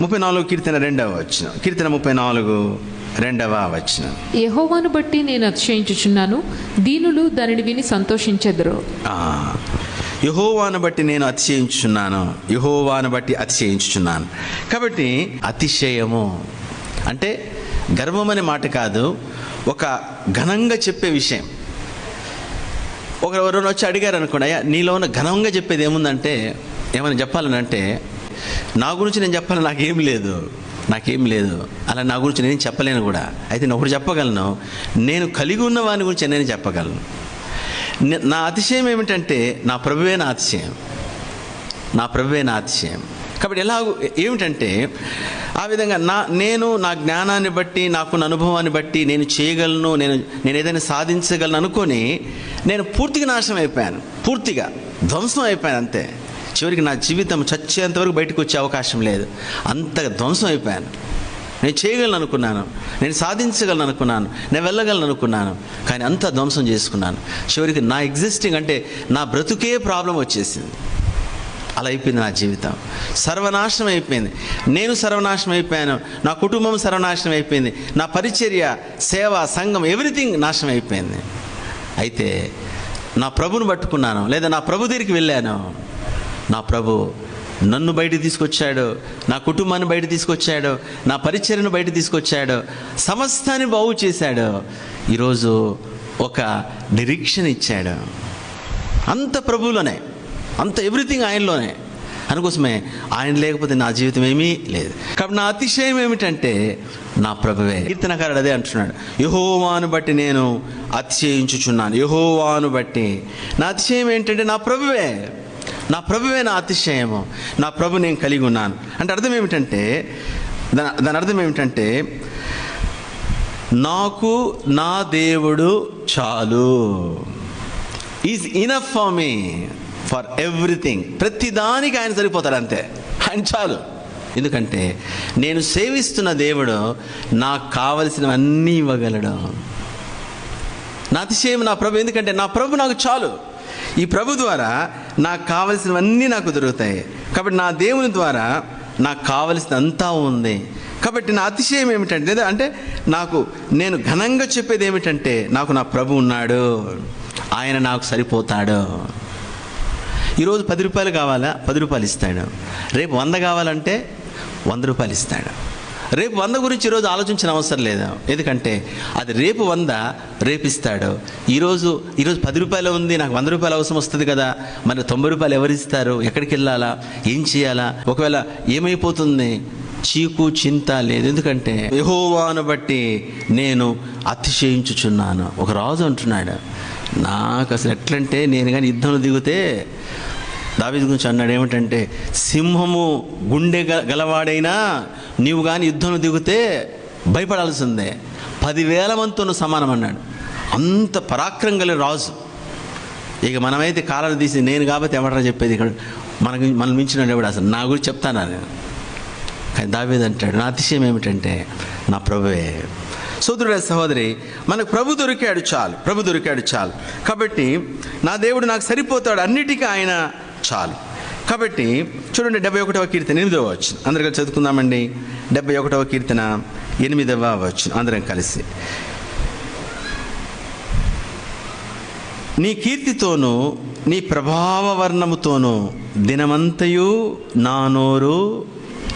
ముప్పై నాలుగు కీర్తన రెండవ వచ్చిన కీర్తన ముప్పై నాలుగు రెండవ వచ్చిన యెహోవాను బట్టి నేను అతిశయించుచున్నాను. దీనులు దానిని విని సంతోషించెదరు. యహోవాను బట్టి నేను అతిశయించుచున్నాను. యహోవాను బట్టి అతిశయించుచున్నాను. కాబట్టి అతిశయము అంటే గర్వం అనే మాట కాదు ఒక ఘనంగా చెప్పే విషయం. ఒకరు వచ్చి అడిగారు అనుకోండి అయ్యా నీలో ఉన్న ఘనంగా చెప్పేది ఏముందంటే ఏమైనా చెప్పాలని అంటే నా గురించి నేను చెప్పాలి నాకేం లేదు. నాకేం లేదు. అలా నా గురించి నేను చెప్పలేను కూడా. అయితే నేను ఒకటి చెప్పగలను. నేను కలిగి ఉన్న వాని గురించి నేను చెప్పగలను. నా అతిశయం ఏమిటంటే నా ప్రభువే నా అతిశయం. నా ప్రభువే నా అతిశయం. కాబట్టి ఎలా ఏమిటంటే ఆ విధంగా నా నేను నా జ్ఞానాన్ని బట్టి నాకున్న అనుభవాన్ని బట్టి నేను చేయగలను నేను నేను ఏదైనా సాధించగలను అనుకొని నేను పూర్తిగా నాశనం అయిపోయాను. పూర్తిగా ధ్వంసం అయిపోయాను అంతే. చివరికి నా జీవితం చచ్చేంత వరకు బయటకు వచ్చే అవకాశం లేదు. అంతగా ధ్వంసం అయిపోయాను. నేను చేయగలను అనుకున్నాను. నేను సాధించగలను అనుకున్నాను. నేను వెళ్ళగలను అనుకున్నాను. కానీ అంతా ధ్వంసం చేసుకున్నాను. చివరికి నా ఎగ్జిస్టింగ్ అంటే నా బ్రతుకే ప్రాబ్లం వచ్చేసింది. అలా అయిపోయింది నా జీవితం. సర్వనాశనం అయిపోయింది. నేను సర్వనాశనం అయిపోయాను. నా కుటుంబం సర్వనాశనం అయిపోయింది. నా పరిచర్య సేవ సంఘం ఎవ్రీథింగ్ నాశనం అయిపోయింది. అయితే నా ప్రభుని పట్టుకున్నాను. లేదా నా ప్రభు దగ్గరికి వెళ్ళాను. నా ప్రభు నన్ను బయట తీసుకొచ్చాడు నా కుటుంబాన్ని బయట తీసుకొచ్చాడు నా పరిచయను బయట తీసుకొచ్చాడు సమస్తాన్ని బాగు చేశాడు. ఈరోజు ఒక నిరీక్షణ ఇచ్చాడు. అంత ప్రభువులోనే అంత ఎవ్రీథింగ్ ఆయనలోనే. అందుకోసమే ఆయన లేకపోతే నా జీవితం ఏమీ లేదు. కాబట్టి నా అతిశయం ఏమిటంటే నా ప్రభువే. కీర్తనకారుడు అదే అంటున్నాడు. యహోవాను బట్టి నేను అతిశయించుచున్నాను. యహోవాను బట్టి. నా అతిశయం ఏంటంటే నా ప్రభువే. నా ప్రభువే నా అతిశయము. నా ప్రభు నేను కలిగి ఉన్నాను. అంటే అర్థం ఏమిటంటే దాని దాని అర్థం ఏమిటంటే నాకు నా దేవుడు చాలు. Is enough for me for everything ప్రతిదానికి ఆయన సరిపోతాడు అంతే. ఆయన చాలు. ఎందుకంటే నేను సేవిస్తున్న దేవుడు నాకు కావలసినవన్నీ ఇవ్వగలడు. నా అతిశయం నా ప్రభు. ఎందుకంటే నా ప్రభు నాకు చాలు. ఈ ప్రభు ద్వారా నాకు కావలసినవన్నీ నాకు దొరుకుతాయి. కాబట్టి నా దేవుని ద్వారా నాకు కావలసినంతా ఉంది. కాబట్టి నా అతిశయం ఏమిటంటే లేదా అంటే నాకు నేను ఘనంగా చెప్పేది ఏమిటంటే నాకు నా ప్రభు ఉన్నాడు. ఆయన నాకు సరిపోతాడు. ఈరోజు పది రూపాయలు కావాలా? పది రూపాయలు ఇస్తాడు. రేపు వంద కావాలంటే వంద రూపాయలు ఇస్తాడు. రేపు వంద గురించి ఈరోజు ఆలోచించిన అవసరం లేదు? ఎందుకంటే అది రేపు వంద రేపు ఇస్తాడు. ఈరోజు ఈరోజు పది రూపాయలు ఉంది నాకు వంద రూపాయలు అవసరం వస్తుంది కదా. మరి తొంభై రూపాయలు ఎవరిస్తారు ఎక్కడికి వెళ్ళాలా? ఏం చేయాలా? ఒకవేళ ఏమైపోతుంది? చీకు చింత లేదు. ఎందుకంటే యహోవాను బట్టి నేను అతిశయించుచున్నాను. ఒక రాజు అంటున్నాడు నాకు అసలు ఎట్లంటే నేను కానీ యుద్ధంలో దిగితే దావీదు గురించి అన్నాడు ఏమిటంటే సింహము గుండె గ- గలవాడైనా నీవు కానీ యుద్ధంలో దిగితే భయపడాల్సిందే. పదివేల మందితో సమానం అన్నాడు. అంత పరాక్రమం కలిగిన రాజు. ఇక మనమైతే కాలాలు తీసి నేను కాబట్టి ఎవడరా చెప్పేది ఇక్కడ? మనకి మనం మించిన ఎవడు అసలు? నా గురించి చెప్తాను నేను? కానీ దావేది అంటాడు నా అతిశయం ఏమిటంటే నా ప్రభువే. సోదరుడ సహోదరి మనకు ప్రభు దొరికాడు చాలు ప్రభు దొరికాడు చాలు. కాబట్టి నా దేవుడు నాకు సరిపోతాడు అన్నిటికీ ఆయన చాలు. కాబట్టి చూడండి డెబ్బై ఒకటవ కీర్తన ఎనిమిదవ వచ్చిన అందరం కలిసి చదువుకుందామండి. డెబ్బై ఒకటవ కీర్తన ఎనిమిదవ వచ్చిన అందరం కలిసి. నీ కీర్తితోనూ నీ ప్రభావ వర్ణముతోనూ దినమంతయు నా నోరు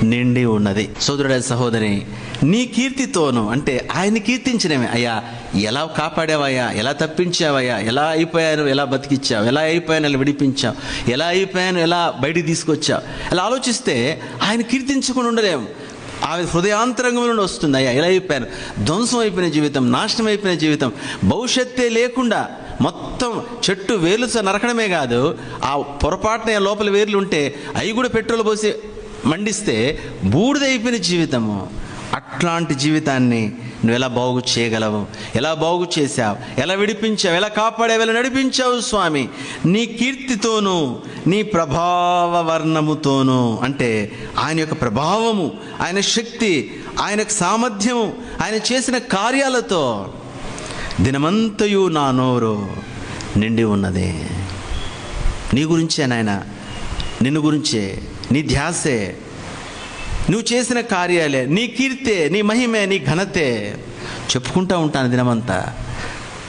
నిండి ఉన్నది. సోదరుడ సహోదరి నీ కీర్తితోను అంటే ఆయన కీర్తించినవి అయ్యా ఎలా కాపాడావయ్యా? ఎలా తప్పించావయ్యా? ఎలా అయిపోయాను? ఎలా బతికిచ్చావు? ఎలా అయిపోయాను? ఎలా విడిపించావు? ఎలా అయిపోయాను? ఎలా బయటికి తీసుకొచ్చావు? ఇలా ఆలోచిస్తే ఆయన కీర్తించకుండా ఉండలేము. ఆమె హృదయాంతరంగం నుండి వస్తుంది. అయ్యా ఎలా అయిపోయాను? ధ్వంసం అయిపోయిన జీవితం నాశనం అయిపోయిన జీవితం భవిష్యత్తే లేకుండా మొత్తం చెట్టు వేర్లు నరకడమే కాదు ఆ పొరపాటున లోపల వేర్లు ఉంటే అవి కూడా పెట్రోల్ పోసి మండిస్తే బూడిదైపోయిన జీవితము. అట్లాంటి జీవితాన్ని నువ్వు ఎలా బాగు చేయగలవు? ఎలా బాగు చేశావు? ఎలా విడిపించావు? ఎలా కాపాడావు? ఎలా నడిపించావు స్వామి? నీ కీర్తితోనూ నీ ప్రభావ వర్ణముతోనూ అంటే ఆయన యొక్క ప్రభావము ఆయన శక్తి ఆయన సామర్థ్యము ఆయన చేసిన కార్యాలతో దినమంతయు నా నోరు నిండి ఉన్నది. నీ గురించే నాయన నిన్ను గురించే నీ ధ్యాసే నువ్వు చేసిన కార్యాలే నీ కీర్తే నీ మహిమే నీ ఘనతే చెప్పుకుంటూ ఉంటాను దినమంతా.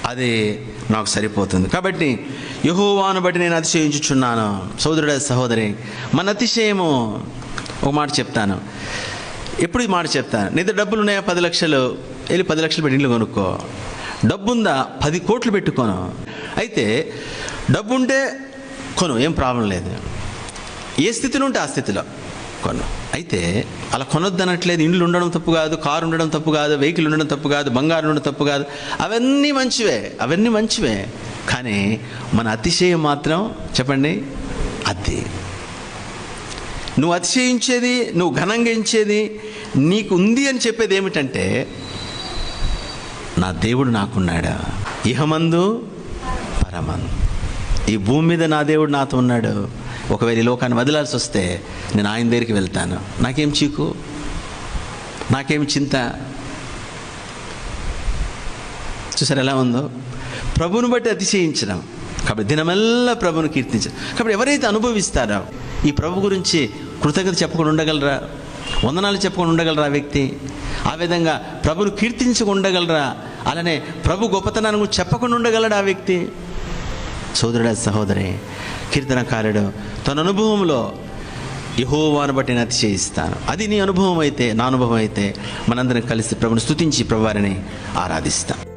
అది నాకు సరిపోతుంది. కాబట్టి యహోవాను బట్టి నేను అతిశయించుచున్నాను. సోదరుడ సహోదరి మన అతిశయము ఒక మాట చెప్తాను. ఎప్పుడు ఈ మాట చెప్తాను? నీ దగ్గర డబ్బులు ఉన్నాయా? పది లక్షలు. వెళ్ళి పది లక్షలు పెట్టి ఇల్లు కొనుక్కో. డబ్బుందా? పది కోట్లు పెట్టుకోను. అయితే డబ్బు ఉంటే కొను ఏం ప్రాబ్లం లేదు. ఏ స్థితిలో ఉంటే ఆ స్థితిలో కొన్నాం అయితే అలా కొనొద్దనట్లేదు ఇండ్లు ఉండడం తప్పు కాదు కారు ఉండడం తప్పు కాదు వెహికల్ ఉండడం తప్పు కాదు బంగారం ఉండడం తప్పు కాదు అవన్నీ మంచివే అవన్నీ మంచివే. కానీ మన అతిశయం మాత్రం చెప్పండి అది. నువ్వు అతిశయించేది నువ్వు ఘనంగా ఎంచేది నీకు ఉంది అని చెప్పేది ఏమిటంటే నా దేవుడు నాకున్నాడా? ఇహమందు పరమందు ఈ భూమి మీద నా దేవుడు నాతో ఉన్నాడు. ఒకవేళ ఈ లోకాన్ని వదిలాల్సి వస్తే నేను ఆయన దగ్గరికి వెళ్తాను. నాకేం చీకు? నాకేం చింత? చూసారు ఎలా ఉందో? ప్రభుని బట్టి అతిశయించడం. కాబట్టి దినమెల్లా ప్రభుని కీర్తించడం. కాబట్టి ఎవరైతే అనుభవిస్తారో ఈ ప్రభు గురించి కృతజ్ఞత చెప్పకుండా ఉండగలరా? వందనాలు చెప్పకుండా ఉండగలరా ఆ వ్యక్తి? ఆ విధంగా ప్రభును కీర్తించకుండా ఉండగలరా? అలానే ప్రభు గొప్పతనాన్ని చెప్పకుండా ఉండగలడా ఆ వ్యక్తి? సోదరుడ సహోదరి కీర్తనకారుడు తన అనుభవంలో యహోవాను బట్టి నేను అతిశయిస్తాను. అది నీ అనుభవం అయితే నా అనుభవం అయితే మనందరం కలిసి ప్రభుని స్తుతించి ప్రభువారిని ఆరాధిస్తాం.